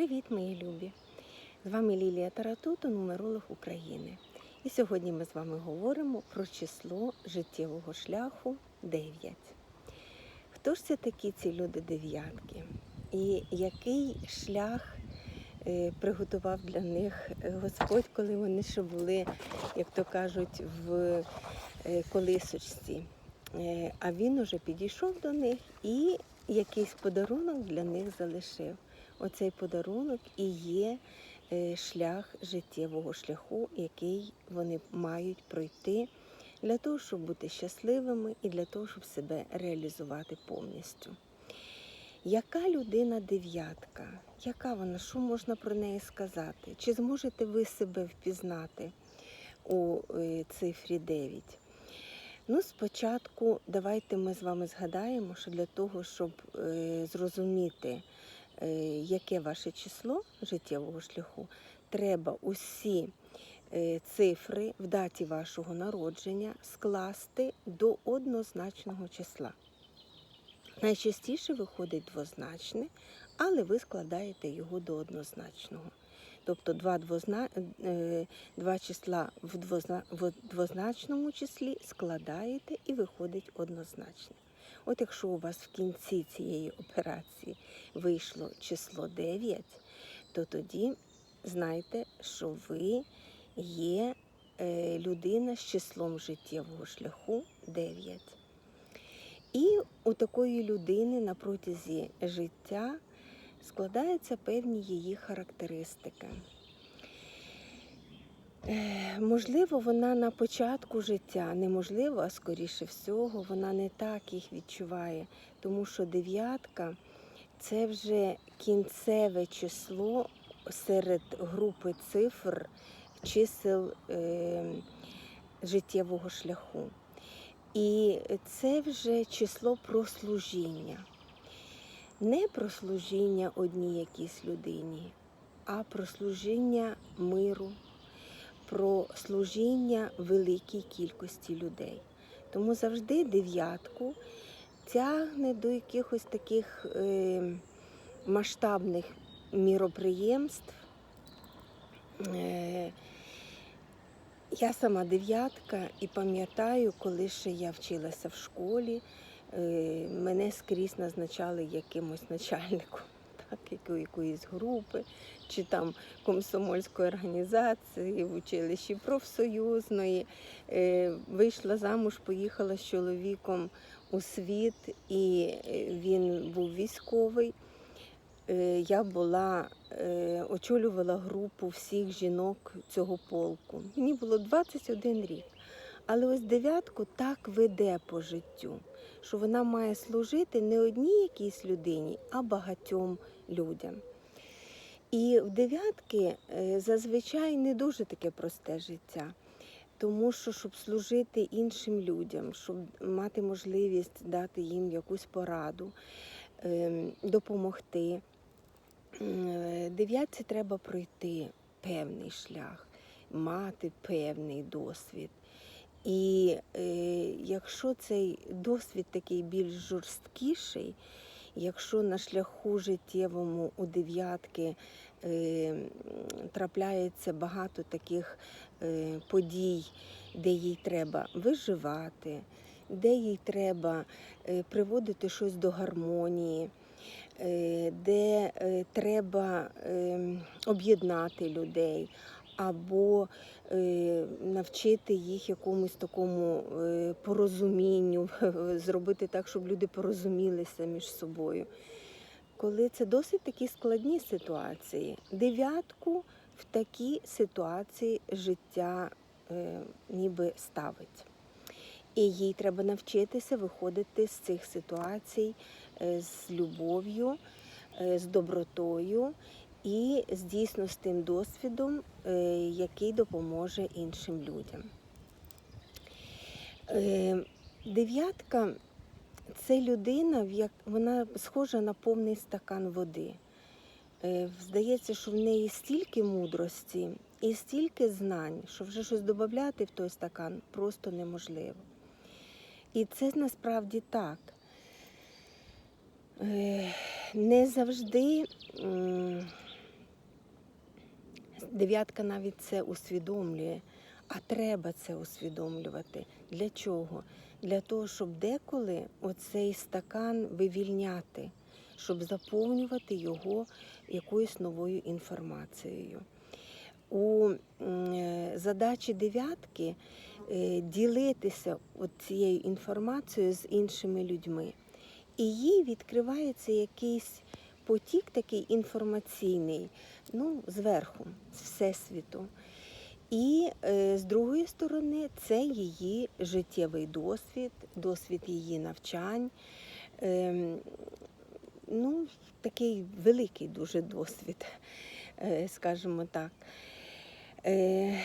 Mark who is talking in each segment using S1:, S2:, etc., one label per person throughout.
S1: Привіт, мої любі! З вами Лілія Таратуто, нумеролог України. І сьогодні ми з вами говоримо про число життєвого шляху 9. Хто ж це такі ці люди дев'ятки? І який шлях е, приготував для них Господь, коли вони ще були, як то кажуть, в е, колисочці? Е, А він уже підійшов до них і якийсь подарунок для них залишив. Оцей подарунок і є е, шлях життєвого шляху, який вони мають пройти для того, щоб бути щасливими і для того, щоб себе реалізувати повністю. Яка людина дев'ятка? Яка вона? Що можна про неї сказати? Чи зможете ви себе впізнати у е, цифрі 9? Ну, спочатку давайте ми з вами згадаємо, що для того, щоб е, зрозуміти, яке ваше число життєвого шляху, треба усі е, цифри в даті вашого народження скласти до однозначного числа. Найчастіше виходить двозначне, але ви складаєте його до однозначного. Тобто два, двозна... е, два числа в двозначному числі складаєте і виходить однозначне. От якщо у вас в кінці цієї операції вийшло число 9, то тоді знайте, що ви є е, людина з числом життєвого шляху 9. І у такої людини на протязі життя складаються певні її характеристики. Е, Можливо, вона на початку життя, неможливо, а скоріше всього, вона не так їх відчуває, тому що дев'ятка це вже кінцеве число серед групи цифр чисел е, життєвого шляху. І це вже число про служіння. Не про служіння одній якійсь людині, а про служіння миру, про служіння великій кількості людей. Тому завжди дев'ятку тягне до якихось таких е, масштабних міроприємств. Е, я сама дев'ятка і пам'ятаю, коли ще я вчилася в школі, е, мене скрізь назначали якимось начальником, якоїсь групи, чи там комсомольської організації, в училищі профсоюзної. Е, Вийшла замуж, поїхала з чоловіком у світ, і е, він був військовий. Е, Я була, очолювала групу всіх жінок цього полку. Мені було 21 рік. Але ось дев'ятку так веде по життю, що вона має служити не одній якійсь людині, а багатьом людям. І в дев'ятки е, зазвичай не дуже таке просте життя. Тому що, щоб служити іншим людям, щоб мати можливість дати їм якусь пораду, ем, допомогти, Е, дев'ятці треба пройти певний шлях, мати певний досвід. І е, якщо цей досвід такий більш жорсткіший, якщо на шляху життєвому у дев'ятки е, трапляється багато таких е, подій, де їй треба виживати, де їй треба е, приводити щось до гармонії, е, де е, треба е, об'єднати людей або е, навчити їх якомусь такому е, порозумінню, зробити так, щоб люди порозумілися між собою. Коли це досить такі складні ситуації, дев'ятку в такі ситуації життя е, ніби ставить. І їй треба навчитися виходити з цих ситуацій е, з любов'ю, е, з добротою і з дійсно з тим досвідом, е, який допоможе іншим людям. Е, Дев'ятка це людина, вона схожа на повний стакан води. Е, Здається, що в неї стільки мудрості і стільки знань, що вже щось додати в той стакан просто неможливо. І це насправді так. Не завжди Дев'ятка навіть це усвідомлює, а треба це усвідомлювати. Для чого? Для того, щоб деколи оцей стакан вивільняти, щоб заповнювати його якоюсь новою інформацією. У е, задачі дев'ятки е, ділитися цією інформацією з іншими людьми. І їй відкривається якийсь потік такий інформаційний, ну, зверху, з Всесвіту. І е, з другої сторони, це її життєвий досвід, досвід її навчань. Ем, ну, такий великий дуже досвід, е, скажімо так. Е,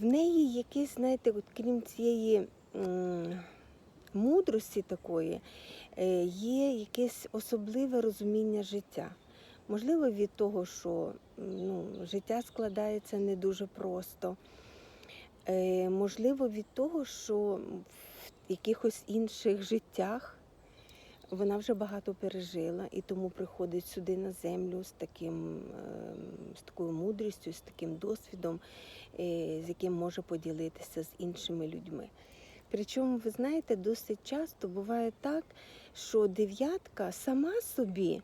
S1: в неї якийсь, знаєте, от крім цієї мудрості такої, є якесь особливе розуміння життя. Можливо, від того, що ну, життя складається не дуже просто. Е, можливо, від того, що в якихось інших життях вона вже багато пережила і тому приходить сюди на землю з таким ем, з такою мудрістю, з таким досвідом, е, з яким може поділитися з іншими людьми. Причому, ви знаєте, досить часто буває так, що дев'ятка сама собі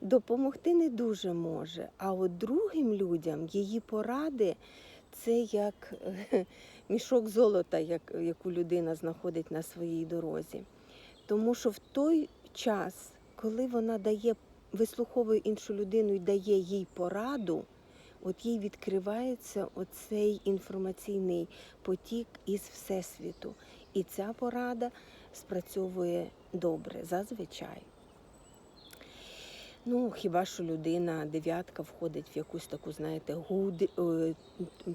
S1: допомогти не дуже може, а от другим людям її поради це як е, мішок золота, як, яку людина знаходить на своїй дорозі. Тому що в той час, коли вона дає, вислуховує іншу людину і дає їй пораду, от їй відкривається оцей інформаційний потік із Всесвіту. І ця порада спрацьовує добре, зазвичай. Ну, хіба що людина, дев'ятка, входить в якусь таку, знаєте, гуд, е,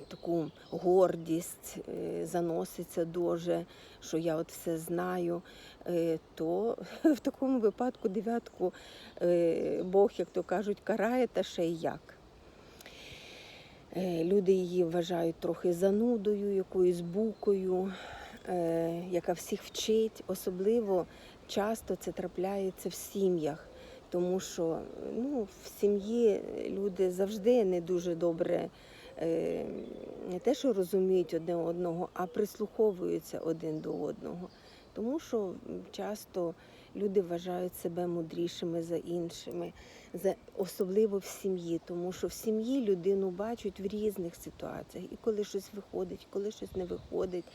S1: таку гордість, е, заноситься дуже, що я от все знаю, е, то в такому випадку дев'ятку Бог, як то кажуть, карає та ще й як. Люди її вважають трохи занудою, якоюсь букою, яка всіх вчить. Особливо часто це трапляється в сім'ях, тому що ну, в сім'ї люди завжди не дуже добре е, не те, що розуміють одне одного, а прислуховуються один до одного. Тому що часто люди вважають себе мудрішими за іншими, за, особливо в сім'ї, тому що в сім'ї людину бачать в різних ситуаціях, і коли щось виходить, коли щось не виходить,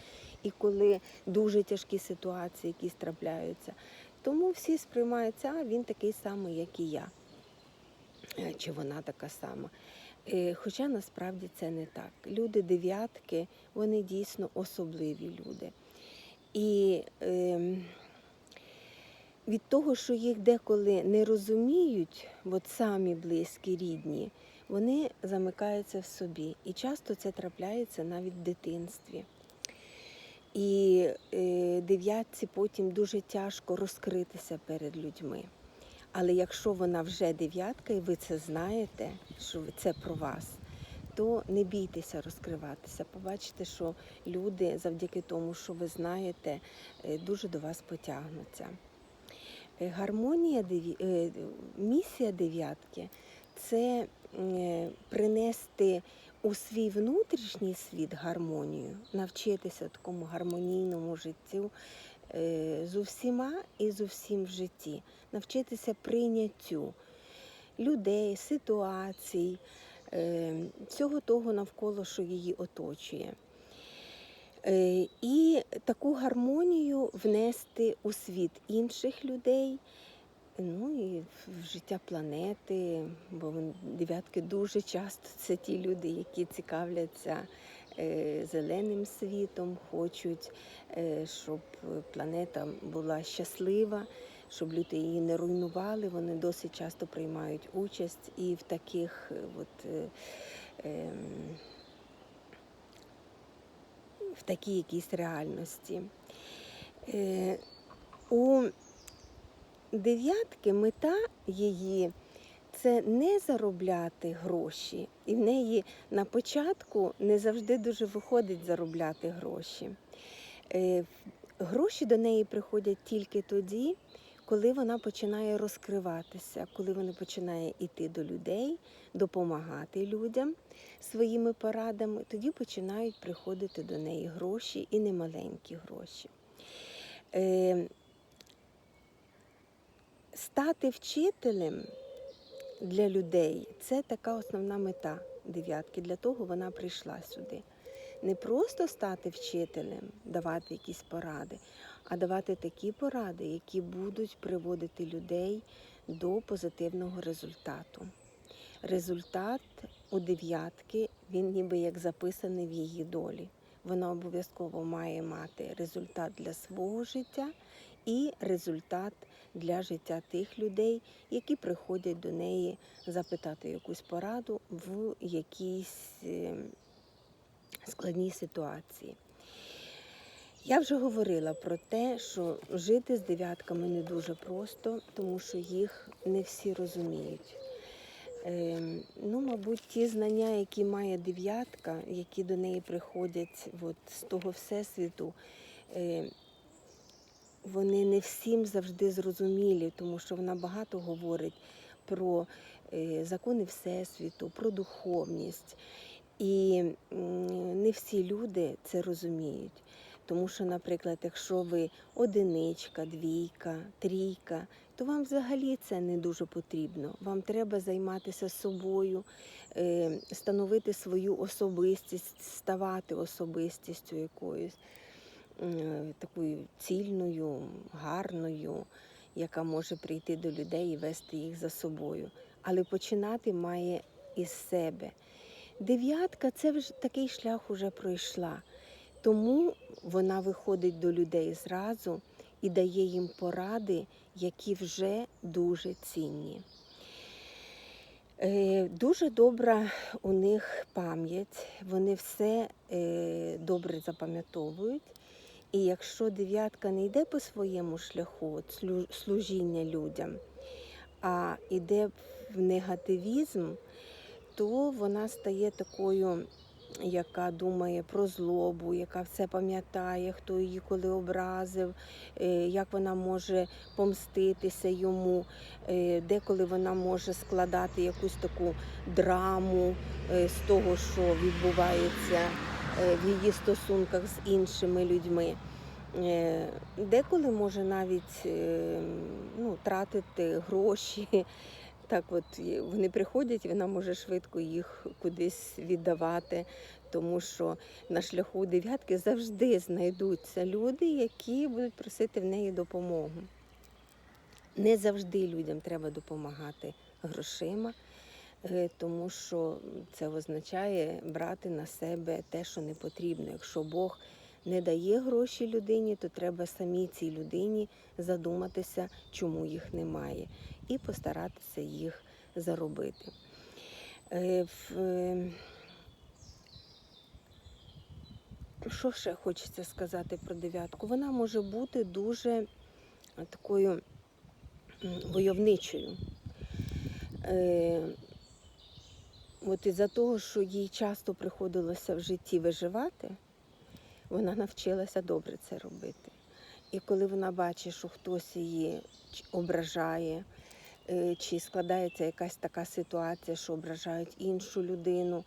S1: і коли дуже тяжкі ситуації якісь трапляються. Тому всі сприймаються, а він такий самий, як і я, Е, чи вона така сама. Е, Хоча насправді це не так. Люди дев'ятки, вони дійсно особливі люди. І ем, від того, що їх деколи не розуміють, от самі близькі, рідні, вони замикаються в собі. І часто це трапляється навіть в дитинстві. І е, дев'ятці потім дуже тяжко розкритися перед людьми. Але якщо вона вже дев'ятка, і ви це знаєте, що це про вас, то не бійтеся розкриватися. Побачите, що люди завдяки тому, що ви знаєте, е, дуже до вас потягнуться. Е, Гармонія е, місія дев'ятки це е, принести у свій внутрішній світ гармонію, навчитися такому гармонійному життю з усіма і з усім в житті, навчитися прийняттю людей, ситуацій, всього того навколо, що її оточує. Е, І таку гармонію внести у світ інших людей, ну і в життя планети, бо дев'ятки дуже часто це ті люди, які цікавляться е, зеленим світом, хочуть, е, щоб планета була щаслива, щоб люди її не руйнували. Вони досить часто приймають участь і в таких от. ем, в такій якійсь реальності. Е, у дев'ятки мета її це не заробляти гроші. І в неї на початку не завжди дуже виходить заробляти гроші. Е, Гроші до неї приходять тільки тоді, коли вона починає розкриватися, коли вона починає йти до людей, допомагати людям своїми порадами, тоді починають приходити до неї гроші і немаленькі гроші. Е, Стати вчителем для людей це така основна мета дев'ятки. Для того вона прийшла сюди. Не просто стати вчителем, давати якісь поради, а давати такі поради, які будуть приводити людей до позитивного результату. Результат у дев'ятки, він ніби як записаний в її долі. Вона обов'язково має мати результат для свого життя і результат для життя тих людей, які приходять до неї запитати якусь пораду в якійсь е, складній ситуації. Я вже говорила про те, що жити з дев'ятками не дуже просто, тому що їх не всі розуміють. Ем, ну, мабуть, ті знання, які має дев'ятка, які до неї приходять от, з того всесвіту, е, вони не всім завжди зрозумілі, тому що вона багато говорить про е, закони Всесвіту, про духовність. І не всі люди це розуміють. Тому що, наприклад, якщо ви одиничка, двійка, трійка, то вам взагалі це не дуже потрібно. Вам треба займатися собою, е, становити свою особистість, ставати особистістю якоюсь е, такою цільною, гарною, яка може прийти до людей і вести їх за собою. Але починати має із себе. Дев'ятка це вже такий шлях уже пройшла. Тому вона виходить до людей зразу і дає їм поради, які вже дуже цінні. Е, Дуже добра у них пам'ять, вони все е, добре запам'ятовують. І якщо дев'ятка не йде по своєму шляху служіння людям, а йде в негативізм, то вона стає такою, яка думає про злобу, яка все пам'ятає, хто її коли образив, е, як вона може помститися йому, е, деколи вона може складати якусь таку драму е, з того, що відбувається в її стосунках з іншими людьми. Деколи може навіть ну, тратити гроші. Так, от вони приходять, вона може швидко їх кудись віддавати, тому що на шляху дев'ятки завжди знайдуться люди, які будуть просити в неї допомогу. Не завжди людям треба допомагати грошима, е, тому що це означає брати на себе те, що не потрібно. Якщо Бог не дає гроші людині, то треба самій цій людині задуматися, чому їх немає, і постаратися їх заробити. Е, е, Що ще хочеться сказати про дев'ятку? Вона може бути дуже такою войовничою. Е, От із-за того, що їй часто приходилося в житті виживати, вона навчилася добре це робити. І коли вона бачить, що хтось її ображає, чи складається якась така ситуація, що ображають іншу людину,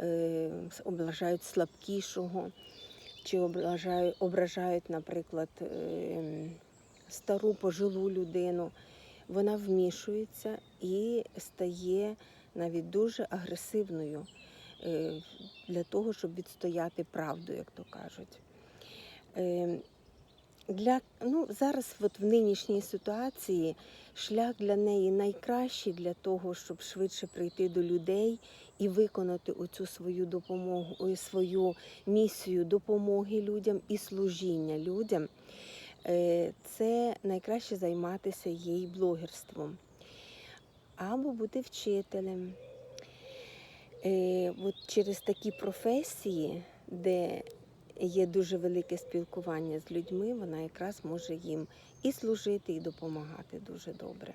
S1: е, ображають слабкішого, чи ображають, наприклад, е, стару пожилу людину, вона вмішується і стає навіть дуже агресивною е, для того, щоб відстояти правду, як то кажуть. Для, ну, зараз от в нинішній ситуації шлях для неї найкращий для того, щоб швидше прийти до людей і виконати оцю свою допомогу, свою місію допомоги людям і служіння людям. Е, Це найкраще займатися їй блогерством або бути вчителем. Е, от через такі професії, де є дуже велике спілкування з людьми, вона якраз може їм і служити, і допомагати дуже добре.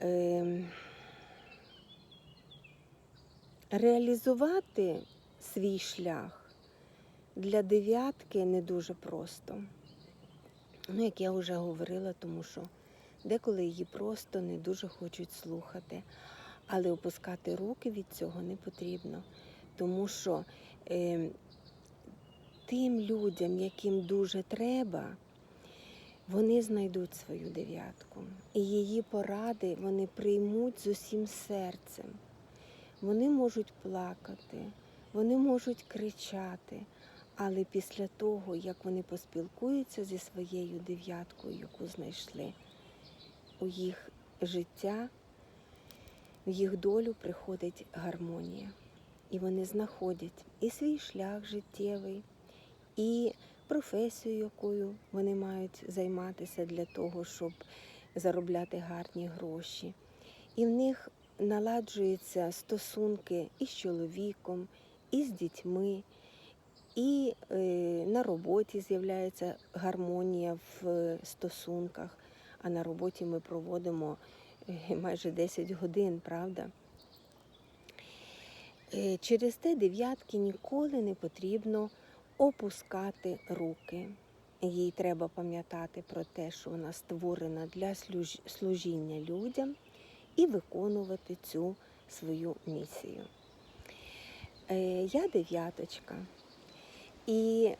S1: Е, реалізувати свій шлях для дев'ятки не дуже просто. Ну, як я вже говорила, тому що деколи її просто не дуже хочуть слухати. Але опускати руки від цього не потрібно, тому що е, тим людям, яким дуже треба, вони знайдуть свою дев'ятку. І її поради вони приймуть з усім серцем. Вони можуть плакати, вони можуть кричати, але після того, як вони поспілкуються зі своєю дев'яткою, яку знайшли, у їх життя, в їх долю приходить гармонія. І вони знаходять і свій шлях життєвий, і професію, якою вони мають займатися для того, щоб заробляти гарні гроші. І в них наладжуються стосунки і з чоловіком, і з дітьми, і е, на роботі з'являється гармонія в е, стосунках. А на роботі ми проводимо е, майже 10 годин, правда? Через те дев'ятки ніколи не потрібно опускати руки. Їй треба пам'ятати про те, що вона створена для служіння людям і виконувати цю свою місію. Е, Я дев'яточка. І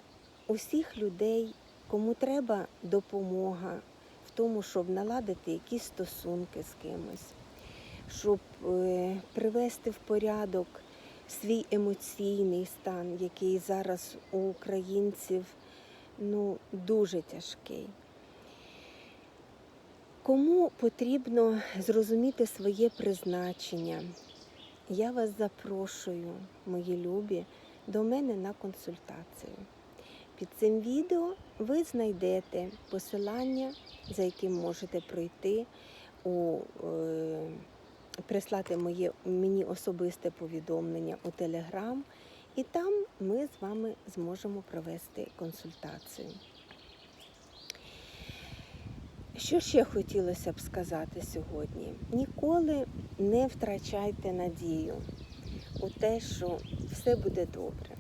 S1: усіх людей, кому треба допомога в тому, щоб наладити якісь стосунки з кимось, щоб е, привести в порядок свій емоційний стан, який зараз у українців ну, дуже тяжкий. Кому потрібно зрозуміти своє призначення, я вас запрошую, мої любі, до мене на консультацію. Під цим відео ви знайдете посилання, за яким можете пройти у е, прислати моє, мені особисте повідомлення у Телеграм, і там ми з вами зможемо провести консультацію. Що ще хотілося б сказати сьогодні? Ніколи не втрачайте надію у те, що все буде добре.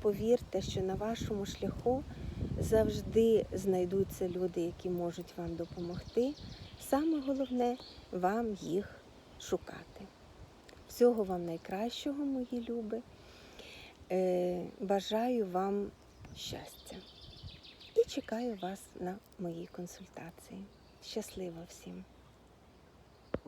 S1: Повірте, що на вашому шляху завжди знайдуться люди, які можуть вам допомогти. Саме головне вам їх шукати. Всього вам найкращого, мої люби. Е, Бажаю вам щастя і чекаю вас на моїй консультації. Щасливо всім!